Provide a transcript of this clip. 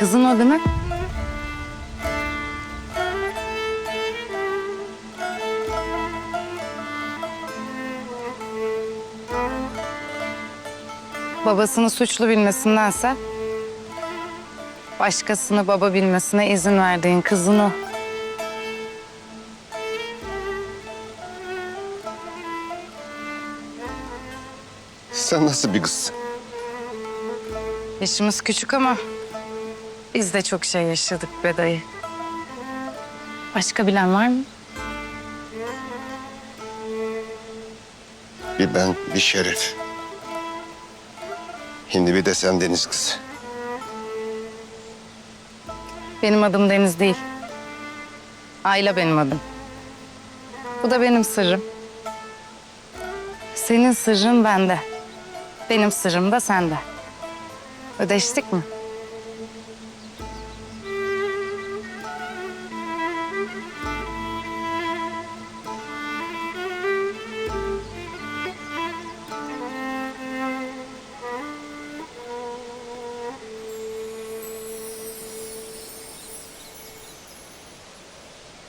Kızın o değil mi? Babasını suçlu bilmesindense başkasını baba bilmesine izin verdiğin kızın o. Sen nasıl bir kızsın? Yaşımız küçük ama biz de çok şey yaşadık be dayı. Başka bilen var mı? Bir ben, bir Şeref. Şimdi bir de sen deniz kızı. Benim adım Deniz değil. Ayla benim adım. Bu da benim sırrım. Senin sırrın bende. Benim sırrım da sende. Ödeştik mi?